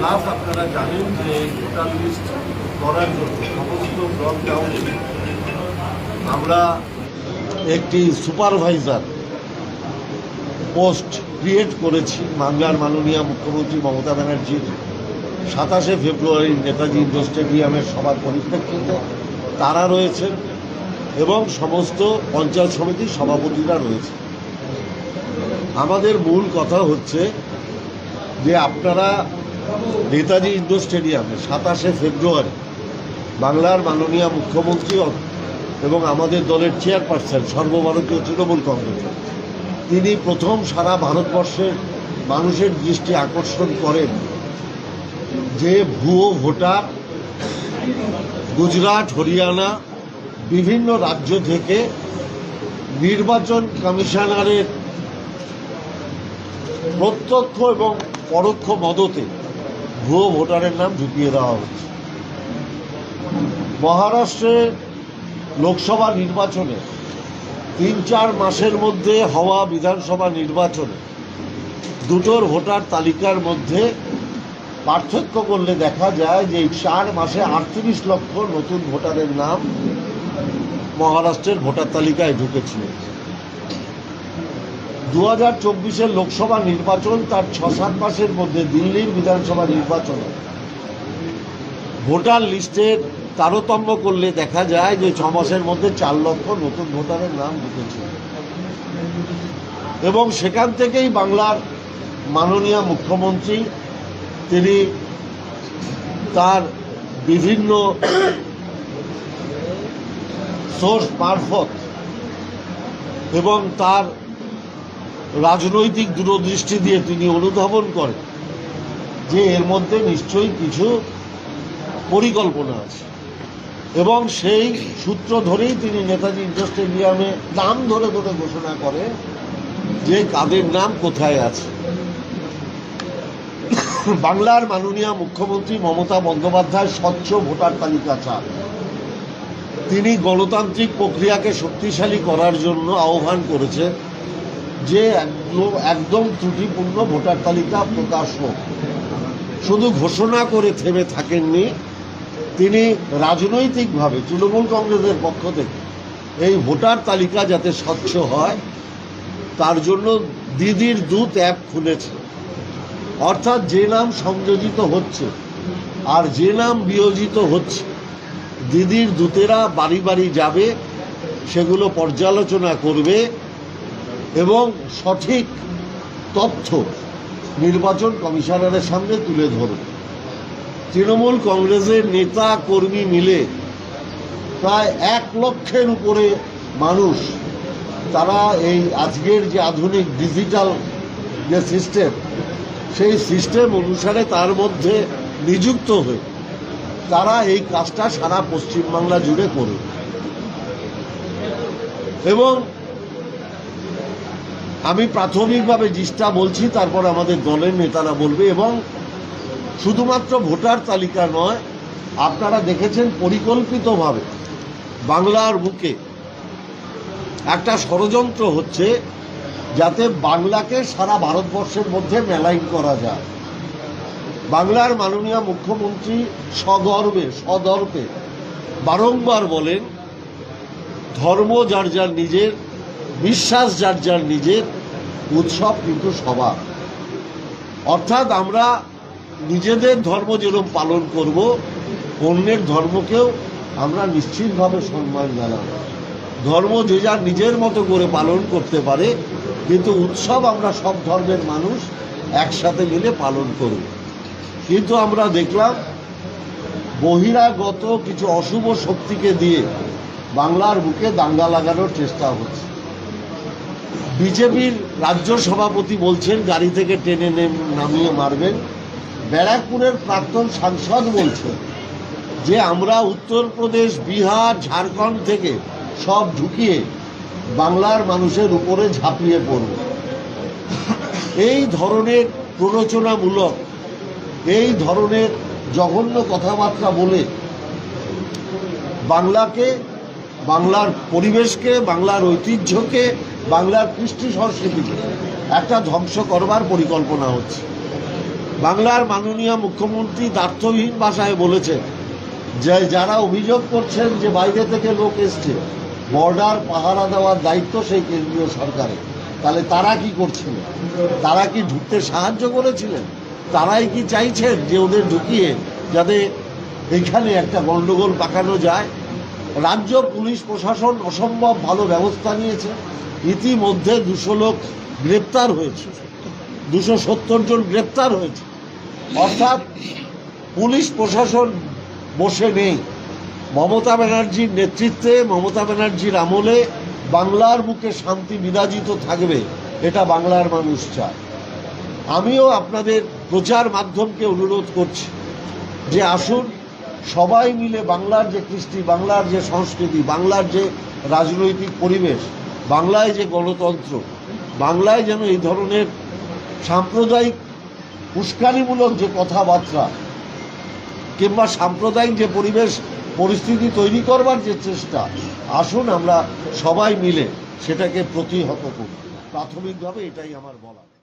Plus আপনারা জানেন যে ভোটার লিস্ট করার জন্য সমস্ত ব্লক কাউন্সিল আমরা একটি সুপারভাইজার পোস্ট ক্রিয়েট করেছি বাংলার মাননীয় মুখ্যমন্ত্রী মমতা ব্যানার্জির সাতাশে ফেব্রুয়ারি নেতাজি ইন্ডোর স্টেডিয়ামের সবার পরিপ্রেক্ষিতে তারা রয়েছেন এবং সমস্ত পঞ্চায়েত সমিতির সভাপতিরা রয়েছে আমাদের মূল কথা হচ্ছে যে আপনারা নেতাজি ইন্ডোর স্টেডিয়ামে সাতাশে ফেব্রুয়ারি বাংলার মাননীয় মুখ্যমন্ত্রী এবং আমাদের দলের চেয়ারপারসন সর্বভারতীয় তৃণমূল কংগ্রেস। তিনি প্রথম সারা ভারতবর্ষের মানুষের দৃষ্টি আকর্ষণ করেন যে ভুয়ো ভোটার গুজরাট, হরিয়ানা বিভিন্ন রাজ্য থেকে নির্বাচন কমিশনারের প্রত্যক্ষ এবং পরোক্ষ মদতে ভুয়ো ভোটারের নাম ঢুকিয়ে দেওয়া হচ্ছে। মহারাষ্ট্রে লোকসভা নির্বাচনে তিন চার মাসের মধ্যে হওয়া বিধানসভা নির্বাচনে দুটোর ভোটার তালিকার মধ্যে পার্থক্য করলে দেখা যায় যে চার মাসে আটত্রিশ লক্ষ নতুন ভোটারের নাম মহারাষ্ট্রের ভোটার তালিকায় ঢুকেছিল। দু হাজার চব্বিশের লোকসভা নির্বাচন তার ছ সাত মাসের মধ্যে দিল্লির বিধানসভা নির্বাচনে। ভোটার লিস্টের তারতম্য করলে দেখা যায় যে ছ মাসের মধ্যে চার লক্ষ নতুন ভোটারের নাম ঢুকেছিল এবং সেখান থেকেই বাংলার মাননীয় মুখ্যমন্ত্রী, তিনি তার বিভিন্ন সোর্স মারফত এবং তার রাজনৈতিক দূরদৃষ্টি দিয়ে তিনি অনুধাবন করেন যে এর মধ্যে নিশ্চয়ই কিছু পরিকল্পনা আছে। এবং সেই সূত্র ধরেই তিনি নেতাজি স্টেডিয়ামে নাম ধরে ধরে ঘোষণা করে যে কাদের নাম কোথায় আছে। বাংলার মাননীয় মুখ্যমন্ত্রী মমতা বন্দ্যোপাধ্যায় স্বচ্ছ ভোটার তালিকা চান। তিনি গণতান্ত্রিক প্রক্রিয়াকে শক্তিশালী করার জন্য আহ্বান করেছেন। যে একদম ত্রুটিপূর্ণ ভোটার তালিকা প্রকাশ হোক। শুধু ঘোষণা করে থেমে থাকেননি, তিনি রাজনৈতিকভাবে তৃণমূল কংগ্রেসের পক্ষ থেকে এই ভোটার তালিকা যাতে স্বচ্ছ হয়, তার জন্য দিদির দূত অ্যাপ খুলেছে। অর্থাৎ যে নাম সংযোজিত হচ্ছে আর যে নাম বিয়োজিত হচ্ছে, দিদির দূতেরা বাড়ি বাড়ি যাবে, সেগুলো পর্যালোচনা করবে এবং সঠিক তথ্য নির্বাচন কমিশনারের সামনে তুলে ধরবে তৃণমূল কংগ্রেসের নেতা কর্মী মিলে প্রায় এক লক্ষের উপরে মানুষ তারা এই আজকের যে আধুনিক ডিজিটাল যে সিস্টেম, সেই সিস্টেম অনুসারে তার মধ্যে নিযুক্ত হয়ে তারা এই কাজটা সারা পশ্চিমবাংলা জুড়ে করবে এবং আমি প্রাথমিকভাবে জিসটা বলছি, তারপর আমাদের দলের নেতারা বলবে এবং শুধুমাত্র ভোটার তালিকা নয়, আপনারা দেখেছেন পরিকল্পিতভাবে বাংলার বুকে একটা ষড়যন্ত্র হচ্ছে যাতে বাংলাকে সারা ভারতবর্ষের মধ্যে মেলাইন করা যায়। বাংলার মাননীয় মুখ্যমন্ত্রী সগর্বে সদর্পে বারংবার বলেন, ধর্ম যার যার নিজের বিশ্বাস যার যার নিজের, উৎসব কিন্তু সবার। অর্থাৎ আমরা নিজেদের ধর্ম যেরকম পালন করব, অন্যের ধর্মকেও আমরা নিশ্চিতভাবে সম্মান জানাব। ধর্ম যে যার নিজের মতো করে পালন করতে পারে, কিন্তু উৎসব আমরা সব ধর্মের মানুষ একসাথে মিলে পালন করব। কিন্তু আমরা দেখলাম, বহিরাগত কিছু অশুভ শক্তিকে দিয়ে বাংলার বুকে দাঙ্গা লাগানোর চেষ্টা হচ্ছে। বিজেপির রাজ্য সভাপতি বলছেন, গাড়ি থেকে টেনে নামিয়ে মারবেন। ব্যারাকপুরের প্রাক্তন সাংসদ বলছেন যে, আমরা উত্তরপ্রদেশ বিহার, ঝাড়খণ্ড থেকে সব ঢুকিয়ে বাংলার মানুষের উপরে ঝাঁপিয়ে পড়ব। এই ধরনের প্ররোচনামূলক, এই ধরনের জঘন্য কথাবার্তা বলে বাংলাকে, বাংলার পরিবেশকে, বাংলার ঐতিহ্যকে বাংলার কৃষ্টি সংস্কৃতিকে একটা ধ্বংস করবার পরিকল্পনা হচ্ছে। বাংলার মাননীয় মুখ্যমন্ত্রী দার্থহীন ভাষায় বলেছেন, যে যারা অভিযোগ করছেন যে বাইরে থেকে লোক এসছে, বর্ডার পাহারা দেওয়ার দায়িত্ব সেই কেন্দ্রীয় সরকারের। তাহলে তারা কি করছিলেন তারা কি ঢুকতে সাহায্য করেছিলেন? তারাই কি চাইছেন যে ওদের ঢুকিয়ে যাতে এখানে একটা গন্ডগোল পাকানো যায়? রাজ্য, পুলিশ, প্রশাসন অসম্ভব ভালো ব্যবস্থা নিয়েছে। ইতিমধ্যে দুশো লোক গ্রেপ্তার হয়েছে। দুশো সত্তর জন গ্রেপ্তার হয়েছে। অর্থাৎ পুলিশ প্রশাসন বসে নেই। মমতা ব্যানার্জির নেতৃত্বে, মমতা ব্যানার্জির আমলে বাংলার বুকে শান্তি বিরাজিত থাকবে, এটা বাংলার মানুষ চায়। আমিও আপনাদের প্রচার মাধ্যমকে অনুরোধ করছি যে আসুন, সবাই মিলে বাংলার যে কৃষ্টি, বাংলার যে সংস্কৃতি, বাংলার যে রাজনৈতিক পরিবেশ বাংলায় যে গণতন্ত্র, বাংলায় যেন এই ধরনের সাম্প্রদায়িক উস্কানিমূলক যে কথাবার্তা কিংবা সাম্প্রদায়িক যে পরিবেশ, পরিস্থিতি তৈরি করবার যে চেষ্টা, আসুন আমরা সবাই মিলে সেটাকে প্রতিহত করি। প্রাথমিকভাবে এটাই আমার বলা